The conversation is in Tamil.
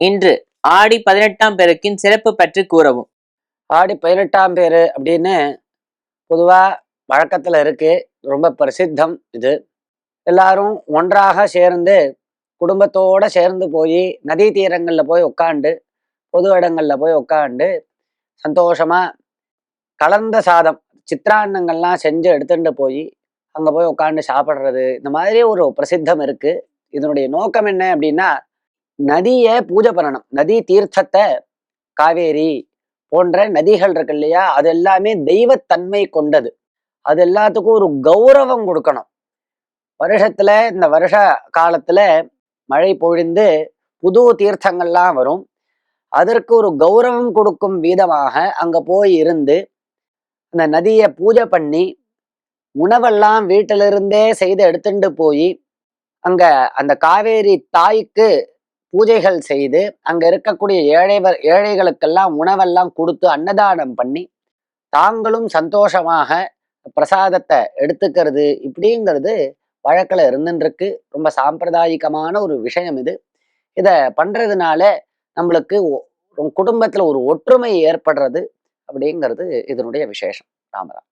இன்று ஆடி பதினெட்டாம் பேருக்கின் சிறப்பு பற்றி கூறவும். ஆடி பதினெட்டாம் பேர் அப்படின்னு பொதுவாக வழக்கத்தில் இருக்கு. ரொம்ப பிரசித்தம் இது. எல்லாரும் ஒன்றாக சேர்ந்து குடும்பத்தோட சேர்ந்து போய் நதி தீரங்களில் போய் உட்காந்து பொது இடங்களில் போய் உட்காந்து சந்தோஷமாக கலந்த சாதம் சித்திரான்னங்கள்லாம் செஞ்சு எடுத்துட்டு போய் அங்கே போய் உட்காந்து சாப்பிட்றது. இந்த மாதிரி ஒரு பிரசித்தம் இருக்குது இதனுடைய நோக்கம் என்ன அப்படின்னா நதியை பூஜை பண்ணணும். நதி தீர்த்தத்தை காவேரி போன்ற நதிகள் இருக்கு இல்லையா? அது எல்லாமே தெய்வத்தன்மை கொண்டது. அது எல்லாத்துக்கும் ஒரு கௌரவம் கொடுக்கணும். வருஷத்துல இந்த வருஷ காலத்துல மழை பொழிந்து புது தீர்த்தங்கள்லாம் வரும். அதற்கு ஒரு கௌரவம் கொடுக்கும் விதமாக அங்க போய் இருந்து அந்த நதியை பூஜை பண்ணி உணவெல்லாம் வீட்டிலிருந்தே செய்து எடுத்துட்டு போய் அங்க அந்த காவேரி தாய்க்கு பூஜைகள் செய்து அங்க இருக்கக்கூடிய ஏழைவர் ஏழைகளுக்கெல்லாம் உணவெல்லாம் கொடுத்து அன்னதானம் பண்ணி தாங்களும் சந்தோஷமாக பிரசாதத்தை எடுத்துக்கிறது இப்படிங்கிறது வழக்கில் இருந்துருக்கு ரொம்ப சாம்பிரதாயிகமான ஒரு விஷயம் இது. இதை பண்றதுனால நம்மளுக்கு ஒ- குடும்பத்துல ஒரு ஒற்றுமை ஏற்படுறது அப்படிங்கிறது இதனுடைய விசேஷம். ராமராம்